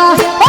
আল্লাহ,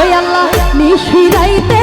ওই আল্লাহ নিশিরাইতে